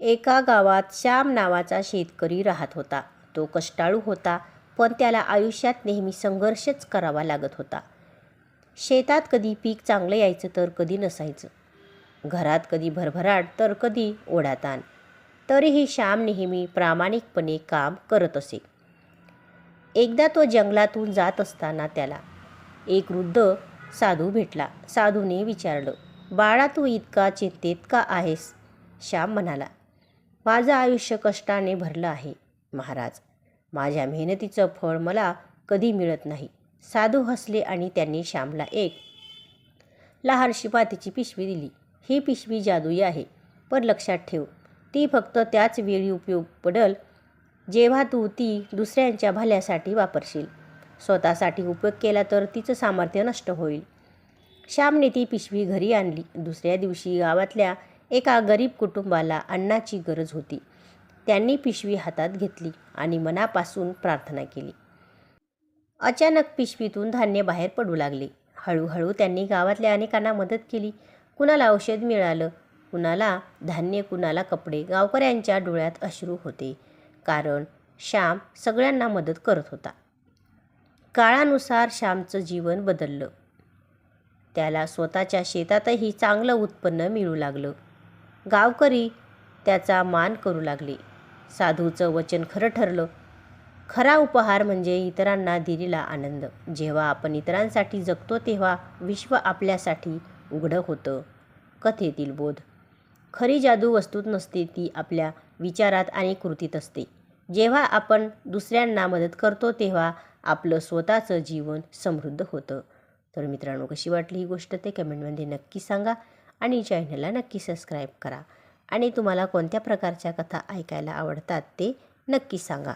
एका गावात श्याम नावाचा शेतकरी राहत होता. तो कष्टाळू होता पण त्याला आयुष्यात नेहमी संघर्षच करावा लागत होता. शेतात कधी पीक चांगलं यायचं तर कधी नसायचं. घरात कधी भरभराट तर कधी ओढाताण. तरीही श्याम नेहमी प्रामाणिकपणे काम करत असे. एकदा तो जंगलातून जात असताना त्याला एक वृद्ध साधू भेटला. साधूने विचारलं बाळा तू इतका चिंतेत का आहेस? श्याम म्हणाला माझं आयुष्य कष्टाने भरलं आहे महाराज. माझ्या मेहनतीचं फळ मला कधी मिळत नाही. साधू हसले आणि त्यांनी श्यामला एक लहानशी मातीची पिशवी दिली. ही पिशवी जादुई आहे पण लक्षात ठेव ती फक्त त्याच वेळी उपयोग पडेल जेव्हा तू ती दुसऱ्यांच्या भल्यासाठी वापरशील. स्वतःसाठी उपयोग केला तर तिचं सामर्थ्य नष्ट होईल. श्यामने ती पिशवी घरी आणली. दुसऱ्या दिवशी गावातल्या एका गरीब कुटुंबाला अन्नाची गरज होती. त्यांनी पिशवी हातात घेतली आणि मनापासून प्रार्थना केली. अचानक पिशवीतून धान्य बाहेर पडू लागले. हळूहळू त्यांनी गावातल्या अनेकांना मदत केली. कुणाला औषध मिळालं? कुणाला? धान्य कुणाला? कपडे? गावकऱ्यांच्या डोळ्यात अश्रू होते. कारण श्याम सगळ्यांना मदत करत होता. काळानुसार श्यामचं जीवन बदललं. त्याला स्वतःच्या शेतातही चांगलं उत्पन्न मिळू लागलं. गावकरी त्याचा मान करू लागले. साधूचं वचन खरं ठरलं. खरा उपहार म्हणजे इतरांना दिलेला आनंद. जेव्हा आपण इतरांसाठी जगतो तेव्हा विश्व आपल्यासाठी उघडं होतं. कथेतील बोध. खरी जादू वस्तूत नसते ती आपल्या विचारात आणि कृतीत असते. जेव्हा आपण दुसऱ्यांना मदत करतो तेव्हा आपलं स्वतःचं जीवन समृद्ध होतं. तर मित्रांनो कशी वाटली ही गोष्ट? ते कमेंटमध्ये नक्की सांगा. आणि चॅनलला नक्की सबस्क्राईब करा. आणि तुम्हाला कोणत्या प्रकारच्या कथा ऐकायला आवडतात ते नक्की सांगा.